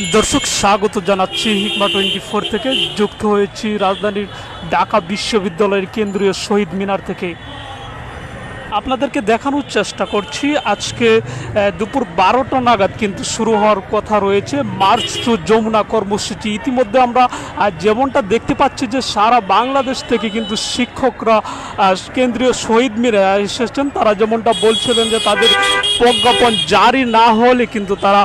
দর্শক, স্বাগত জানাচ্ছি হিকমা টোয়েন্টি ফোর থেকে। যুক্ত হয়েছি রাজধানীর ঢাকা বিশ্ববিদ্যালয়ের কেন্দ্রীয় শহীদ মিনার থেকে। আপনাদেরকে দেখানোর চেষ্টা করছি। আজকে দুপুর বারোটা নাগাদ কিন্তু শুরু হওয়ার কথা রয়েছে। মার্চ টু যমুনা কর্মসূচি। ইতিমধ্যে আমরা যেমনটা দেখতে পাচ্ছি যে সারা বাংলাদেশ থেকে কিন্তু শিক্ষকরা কেন্দ্রীয় শহীদ মিনারে এসেছেন। তারা যেমনটা বলছিলেন যে তাদের প্রজ্ঞাপন জারি না হলে কিন্তু তারা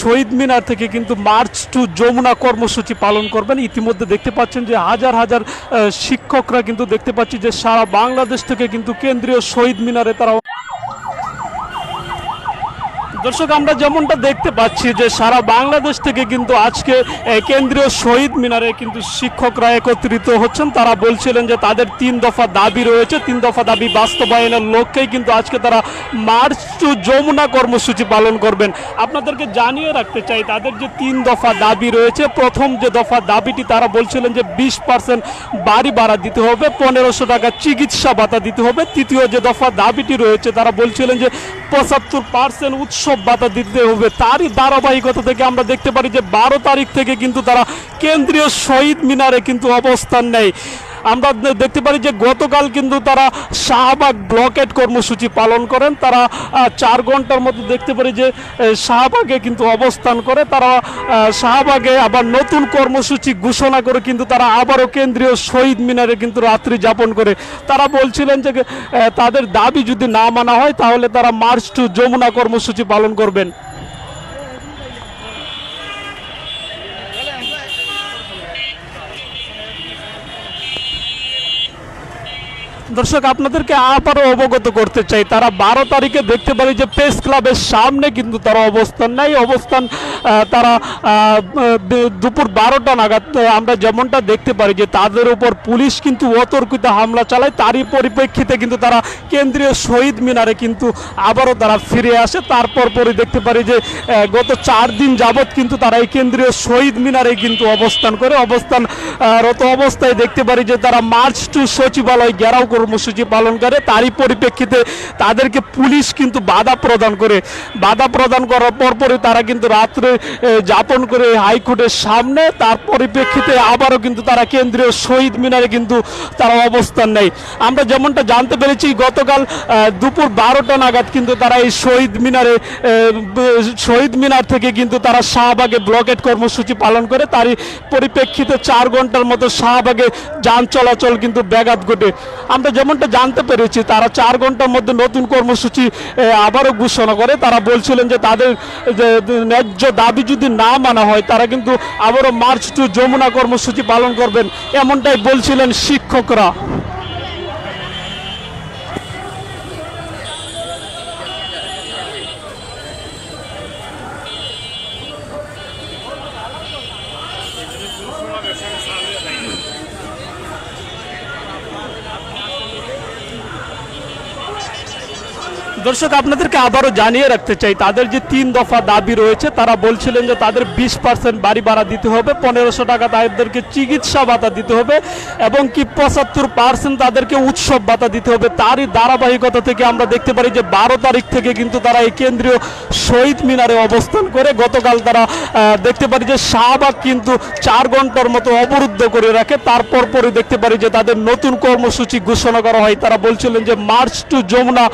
শহীদ মিনার থেকে কিন্তু মার্চ টু যমুনা কর্মসূচি পালন করবেন। ইতিমধ্যে দেখতে পাচ্ছেন যে হাজার হাজার শিক্ষকরা কিন্তু দেখতে পাচ্ছি যে সারা বাংলাদেশ থেকে কিন্তু কেন্দ্রীয় শহীদ মিনারে তারা দর্শক, আমরা যেমনটা দেখতে পাচ্ছি যে সারা বাংলাদেশ থেকে কিন্তু আজকে কেন্দ্রীয় শহীদ মিনারে কিন্তু শিক্ষকরা একত্রিত হচ্ছেন। তারা বলছিলেন যে তাদের তিন দফা দাবি রয়েছে। তিন দফা দাবি বাস্তবায়নের লক্ষ্যেই কিন্তু আজকে তারা মার্চ টু যমুনা কর্মসূচি পালন করবেন। আপনাদেরকে জানিয়ে রাখতে চাই, তাদের যে তিন দফা দাবি রয়েছে, প্রথম যে দফা দাবিটি তারা বলছিলেন যে বিশ পার্সেন্ট বাড়ি ভাড়া দিতে হবে, পনেরোশো টাকা চিকিৎসা ভাতা দিতে হবে। তৃতীয় যে দফা দাবিটি রয়েছে, তারা বলছিলেন যে পঁচাত্তর পার্সেন্ট উৎসব ভাতা দিতে হবে। তারই ধারাবাহিকতা থেকে আমরা দেখতে পারি যে বারো তারিখ থেকে কিন্তু তারা কেন্দ্রীয় শহীদ মিনারে কিন্তু অবস্থান নেয়। আমরা দেখতে পারি যে গতকাল কিন্তু তারা শাহবাগ ব্লকেট কর্মসূচি পালন করেন। তারা চার ঘণ্টার মধ্যে দেখতে পারি যে শাহবাগে কিন্তু অবস্থান করে। তারা শাহবাগে আবার নতুন কর্মসূচি ঘোষণা করে কিন্তু তারা আবারও কেন্দ্রীয় শহীদ মিনারে কিন্তু রাত্রি যাপন করে। তারা বলছিলেন যে তাদের দাবি যদি না মানা হয় তাহলে তারা মার্চ টু যমুনা কর্মসূচি পালন করবেন। দর্শক, আপনাদেরকে আবারও অবগত করতে চাই, তারা বারো তারিখে দেখতে পারি যে প্রেস ক্লাবের সামনে কিন্তু তারা অবস্থান নেই। অবস্থান তারা দুপুর বারোটা নাগাদ আমরা যেমনটা দেখতে পারি যে তাদের উপর পুলিশ কিন্তু অতর্কিত হামলা চালায়। তারই পরিপ্রেক্ষিতে কিন্তু তারা কেন্দ্রীয় শহীদ মিনারে কিন্তু আবারও তারা ফিরে আসে। তারপর পরে দেখতে পারি যে গত চার দিন যাবৎ কিন্তু তারা এই কেন্দ্রীয় শহীদ মিনারে কিন্তু অবস্থান করে। অবস্থান রত অবস্থায় দেখতে পারি যে তারা মার্চ টু সচিবালয় ঘেরাও কর্মসূচি পালন করে, তারই পরিপ্রেক্ষিতে তাদেরকে পুলিশ কিন্তু বাধা প্রদান করে। বাধা প্রদান করার পরপরই তারা কিন্তু রাত্রে যাপন করে হাইকোর্টের সামনে, তার পরিপ্রেক্ষিতে আবারও কিন্তু তারা কেন্দ্রীয় শহীদ মিনারে কিন্তু তারা অবস্থান নেয়। আমরা যেমনটা জানতে পেরেছি, গতকাল দুপুর বারোটা নাগাদ কিন্তু তারা এই শহীদ মিনারে শহীদ মিনার থেকে কিন্তু তারা শাহবাগে ব্লকেট কর্মসূচি পালন করে, তারই পরিপ্রেক্ষিতে চার ঘণ্টার মতো শাহবাগে যান চলাচল কিন্তু ব্যাঘাত ঘটে। আমরা যেমনটা জানতে পেরেছি, তারা চার ঘণ্টার মধ্যে নতুন কর্মসূচি আবারও ঘোষণা করে। তারা বলছিলেন যে তাদের যে ন্যায্য দাবি যদি না মানা হয়, তারা কিন্তু আবারও মার্চ টু যমুনা কর্মসূচি পালন করবেন। এমনটাই বলছিলেন শিক্ষকরা। দর্শক, আপনাদেরকে আবারও জানিয়ে রাখতে চাই, তাদের যে তিন দফা দাবি রয়েছে, তারা বলছিলেন যে তাদের বিশ পার্সেন্ট বাড়ি ভাড়া দিতে হবে, পনেরোশো টাকা তাদেরকে চিকিৎসা ভাতা দিতে হবে, এবং কি পঁচাত্তর পার্সেন্ট তাদেরকে উৎসব ভাতা দিতে হবে। তারই ধারাবাহিকতা থেকে আমরা দেখতে পারি যে বারো তারিখ থেকে কিন্তু তারা এই কেন্দ্রীয় শহীদ মিনারে অবস্থান করে, গতকাল তারা দেখতে পারি যে শাহবাগ কিন্তু চার ঘণ্টার মতো অবরুদ্ধ করে রাখে। তারপর পরে দেখতে পারি যে তাদের নতুন কর্মসূচি ঘোষণা করা হয়। তারা বলছিলেন যে মার্চ টু যমুনা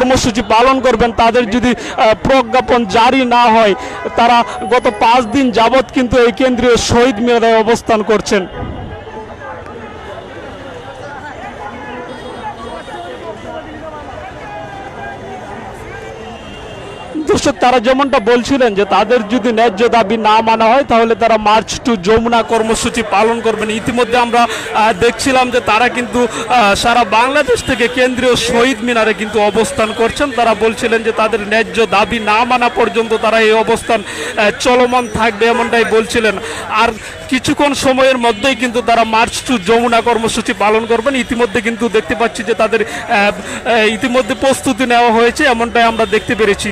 কর্মসূচি পালন করবেন, তাদের যদি প্রজ্ঞাপন জারি না হয়, তারা গত পাঁচ দিন যাবৎ কিন্তু এই কেন্দ্রীয় শহীদ মিনারে অবস্থান করছেন। দর্শক, তারা যেমনটা বলছিলেন যে তাদের যদি ন্যায্য দাবি না মানা হয়, তাহলে তারা মার্চ টু যমুনা কর্মসূচি পালন করবেন। ইতিমধ্যে আমরা দেখছিলাম যে তারা কিন্তু সারা বাংলাদেশ থেকে কেন্দ্রীয় শহীদ মিনারে কিন্তু অবস্থান করছেন। তারা বলছিলেন যে তাদের ন্যায্য দাবি না মানা পর্যন্ত তারা এই অবস্থান চলমান থাকবে এমনটাই বলছিলেন। আর কিছুক্ষণ সময়ের মধ্যেই কিন্তু তারা মার্চ টু যমুনা কর্মসূচি পালন করবেন। ইতিমধ্যে কিন্তু দেখতে পাচ্ছি যে তাদের ইতিমধ্যে প্রস্তুতি নেওয়া হয়েছে, এমনটাই আমরা দেখতে পেরেছি।